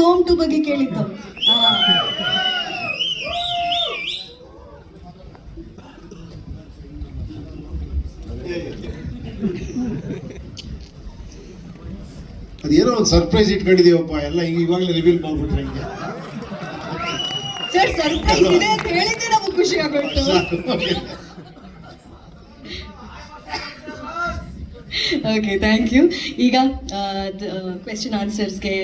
ಅದು ಟು ಬಗ್ಗೆ ಕೇಳಿದ್ದು. ಅದೇನೋ ಒಂದು ಸರ್ಪ್ರೈಸ್ ಇಟ್ಕೊಂಡಿದೀವಪ್ಪ ಎಲ್ಲ ಈಗ ಇವಾಗಲೇ ರಿವೀಲ್ ಮಾಡ್ಬಿಟ್ರೆ ಹಿಂಗೆ? ಸರ್ ಸರ್ಪ್ರೈಸ್ ಇದೆ ಅಂತ ಹೇಳಿದ್ದೆ ನಮಗೆ ಖುಷಿ ಆಗೋಯ್ತು ಓಕೆ ಥ್ಯಾಂಕ್ ಯು ಈಗ ಕ್ವೆಶನ್ ಆನ್ಸರ್ಸ್ಗೆ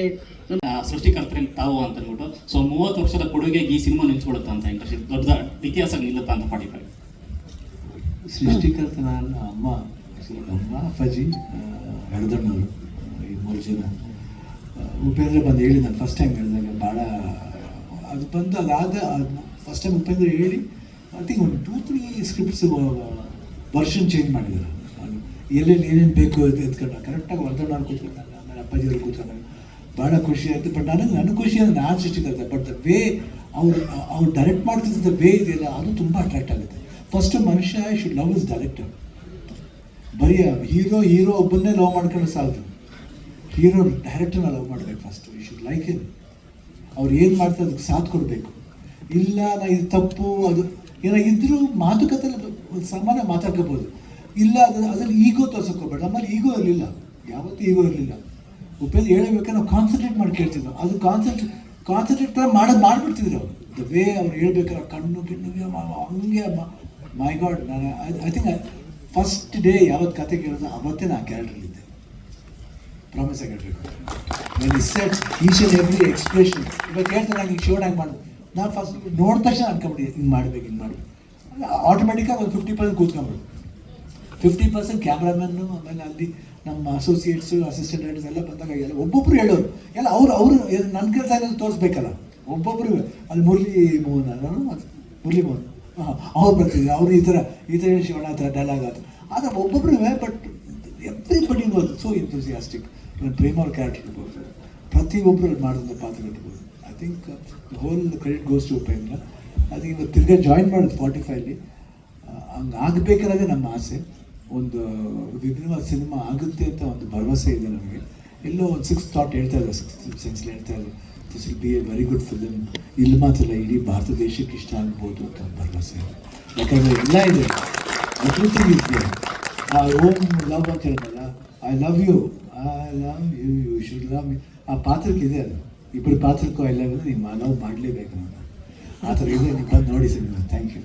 ಆ, ಸೃಷ್ಟಿಕರ್ತರಲ್ಲಿ ತಾವು ಅಂತ ಅಂದ್ಬಿಟ್ಟು ಸೊ ಮೂವತ್ತು ವರ್ಷದ ಕೊಡುಗೆಗೆ ಈ ಸಿನಿಮಾ ನಿಂತ್ಕೊಳ್ಳುತ್ತಾ ಅಂತ ಇಂಟ್ರೆಸ್ಟ್ ದೊಡ್ಡ ಇತಿಹಾಸ ನಿಲ್ಲುತ್ತಾ ಅಂತ ಪಾಡಿ ಪಾಡಿ ಸೃಷ್ಟಿಕರ್ತನ ಅಮ್ಮ ಅಮ್ಮ ಅಪ್ಪಾಜಿ ಎಡದಣ್ಣವರು ಈ ಮೂರು ಜನ. ಉಪೇಂದ್ರ ಬಂದು ಹೇಳಿ ನಾನು ಫಸ್ಟ್ ಟೈಮ್ ಹೇಳಿದಾಗ ಭಾಳ ಅದು ಬಂದು ಅದಾದ ಫಸ್ಟ್ ಟೈಮ್ ಉಪೇಂದ್ರ ಹೇಳಿ ಐ ತಿಂಕ್ ಒಂದು two three scripts version change ಮಾಡಿದ್ದಾರೆ. ಎಲ್ಲೆಲ್ಲಿ ಏನೇನು ಬೇಕು ಅಂತ ಎತ್ಕೊಂಡು ಕರೆಕ್ಟಾಗಿ ವರ್ಧಣ್ಣವ್ರು ಕೂತ್ಕೊಂಡಾಗ ಆಮೇಲೆ ಅಪ್ಪಾಜಿಯವ್ರು ಕೂತ್ಕೊಂಡಾಗ ಭಾಳ ಖುಷಿ ಆಯಿತು. ಬಟ್ ನನಗೆ, ನನ್ನ ಖುಷಿ ಅಂದರೆ ನಾನು ಸೃಷ್ಟಿಕರ್ತ ಬಟ್ ದ ವೇ ಅವ್ರು ಅವ್ರು ಡೈರೆಕ್ಟ್ ಮಾಡ್ತಿದ್ದ ವೇ ಇದೆಯಲ್ಲ, ಅದು ತುಂಬ ಅಟ್ರಾಕ್ಟ್ ಆಗುತ್ತೆ. ಫಸ್ಟ್ ಮನುಷ್ಯ ಶುಡ್ ಲವ್ ಇಸ್ ಡೈರೆಕ್ಟರ್ ಬರೀ ಹೀರೋ ಹೀರೋ ಒಬ್ಬನ್ನೇ ಲವ್ ಮಾಡ್ಕೊಂಡು ಸಾಲದು. ಹೀರೋ ಡೈರೆಕ್ಟರ್ನ ಲವ್ ಮಾಡಬೇಕು first you should like in ಅವ್ರು ಏನು ಮಾಡ್ತಾರೆ ಅದಕ್ಕೆ ಸಾಥ್ ಕೊಡಬೇಕು. ಇಲ್ಲ, ನಾ ಇದು ತಪ್ಪು, ಅದು, ಏನೋ ಇದ್ರೂ ಮಾತುಕತೆ ಸಾಮಾನ್ಯ ಮಾತಾಡ್ಕೋಬೋದು. ಇಲ್ಲ ಅದು ಅದರಲ್ಲಿ ಈಗೋ ತೋರ್ಸೋಕೋಬೇಡ ನಮ್ಮಲ್ಲಿ ಈಗೋ ಇರಲಿಲ್ಲ. ಯಾವತ್ತೂ ಈಗೋ ಇರಲಿಲ್ಲ. ಉಪೇಂದ್ರ ಹೇಳಬೇಕಾದ್ರೆ ನಾವು ಕಾನ್ಸಂಟ್ರೇಟ್ ಮಾಡಿ ಕೇಳ್ತಿದ್ವಿ ಅದು ಕಾನ್ಸಂಟ್ರೇಟ್ ಕಾನ್ಸಂಟ್ರೇಟ್ ಮಾಡೋದು ಮಾಡಿಬಿಡ್ತಿದ್ರು ದ ವೇ ಅವ್ರು ಹೇಳ್ಬೇಕಾದ್ರೆ ಕಣ್ಣು ಮ- ಹಂಗೆ ಮೈ ಗಾಡ್ ನಾನು ಐ ಥಿಂಕ್ ಫಸ್ಟ್ ಡೇ ಯಾವತ್ತು ಕತೆ ಕೇಳಿದ್ರು ಅವತ್ತೇ ನಾನು ಕ್ಯಾರೆಕ್ಟರ್ಲಿದ್ದೆ ಪ್ರಾಮಿಸ್ ಆಗಿರ್ಬೇಕು ನಾನು ಸೆಟ್ ಈಚ್ ಎವ್ರಿ ಎಕ್ಸ್ಪ್ರೆಷನ್ ಇವಾಗ ಕೇಳ್ತಾರೆ ನಂಗೆ ಶೋಡ್ ಹ್ಯಾಂಗೆ ಮಾಡಿದೆ. ನಾನು ಫಸ್ಟ್ ನೋಡಿದ ತಕ್ಷಣ ಅನ್ಕೊಂಬಿಡಿ ಹಿಂಗೆ ಮಾಡ್ಬೇಕು ಹಿಂಗೆ ಮಾಡ್ಬೇಕು. ಆಟೋಮೆಟಿಕ್ಕಾಗಿ ಒಂದು ಫಿಫ್ಟಿ ಪರ್ಸೆಂಟ್ ಕೂತ್ಕೊಂಬಿಡು ಫಿಫ್ಟಿ ಪರ್ಸೆಂಟ್ ಕ್ಯಾಮ್ರಾಮನ್ನು ಆಮೇಲೆ ಅಲ್ಲಿ ನಮ್ಮ ಅಸೋಸಿಯೇಟ್ಸು ಅಸಿಸ್ಟೆಂಟ್ ಡೈರೆಕ್ಟರ್ಸ್ ಎಲ್ಲ ಬಂದಾಗ ಎಲ್ಲ ಒಬ್ಬೊಬ್ರು ಹೇಳೋರು. ಎಲ್ಲ ಅವ್ರು, ಅವರು ನನ್ನ ಕೆಲಸ ಏನಾದ್ರು ತೋರಿಸ್ಬೇಕಲ್ಲ? ಒಬ್ಬೊಬ್ರು ಅಲ್ಲಿ ಮುರಳಿ ಮೋಹನ್ ನಾನು ಮುರಳಿ ಮೋಹನ್ ಹಾಂ, ಅವ್ರು ಬರ್ತಿದ್ರು ಅವರು ಈ ಥರ ಈ ಥರ ಶಿವಣ್ಣ ಆ ಥರ ಡೈಲಾಗ್ ಆತ ಆದರೆ ಒಬ್ಬೊಬ್ರು but everybody was so enthusiastic Prema ಅವ್ರ ಕ್ಯಾರೆಕ್ಟರ್ ಇರ್ಬೋದು. ಪ್ರತಿಯೊಬ್ಬರು ಅಲ್ಲಿ ಮಾಡಿದಂಥ ಪಾತ್ರ ಇರ್ಬೋದು. I think whole credit goes to Upendra ಅದಕ್ಕೆ ಇವತ್ತು ತಿರ್ಗಾ ಜಾಯಿನ್ ಮಾಡೋದು ಅಲ್ಲಿ. ಹಂಗೆ ಆಗಬೇಕಾದ್ರೆ ನಮ್ಮ ಆಸೆ. ಒಂದು ವಿಭಿನ್ನವಾದ ಸಿನಿಮಾ ಆಗುತ್ತೆ ಅಂತ ಒಂದು ಭರವಸೆ ಇದೆ ನನಗೆ ಎಲ್ಲೋ ಒಂದು ಸಿಕ್ಸ್ ಥಾಟ್ ಹೇಳ್ತಾ ಇದ್ದಾರೆ ಸಿಕ್ಸ್ ಸೆನ್ಸ್ಲಿ ಹೇಳ್ತಾ ಇದ್ದಾರೆ this will be a very good film ಇಲ್ಲಿ ಮಾತ್ರ ಇಡೀ ಭಾರತ ದೇಶಕ್ಕೆ ಇಷ್ಟ ಆಗ್ಬೋದು ಅಂತ ಒಂದು ಭರವಸೆ ಇದೆ. ಯಾಕಂದರೆ ಎಲ್ಲ ಇದೆ. ಇಸ್ ದೇರ್ ಆ ಓಮ್ ಲವ್ ಅಂತ ಹೇಳ್ತಲ್ಲ I love you I love you you should love me ಆ ಪಾತ್ರಕ್ಕೆ ಇದೆ ಅದು. ಇಬ್ಬರು ಪಾತ್ರಕ್ಕೂ ಐ ಲವ್ ನೀವು ಲವ್ ಮಾಡಲೇಬೇಕು ನಾನು ಆ ಥರ ಇದೆ. ನೀವು ನೋಡಿ ಸಿನಿಮಾ. Thank you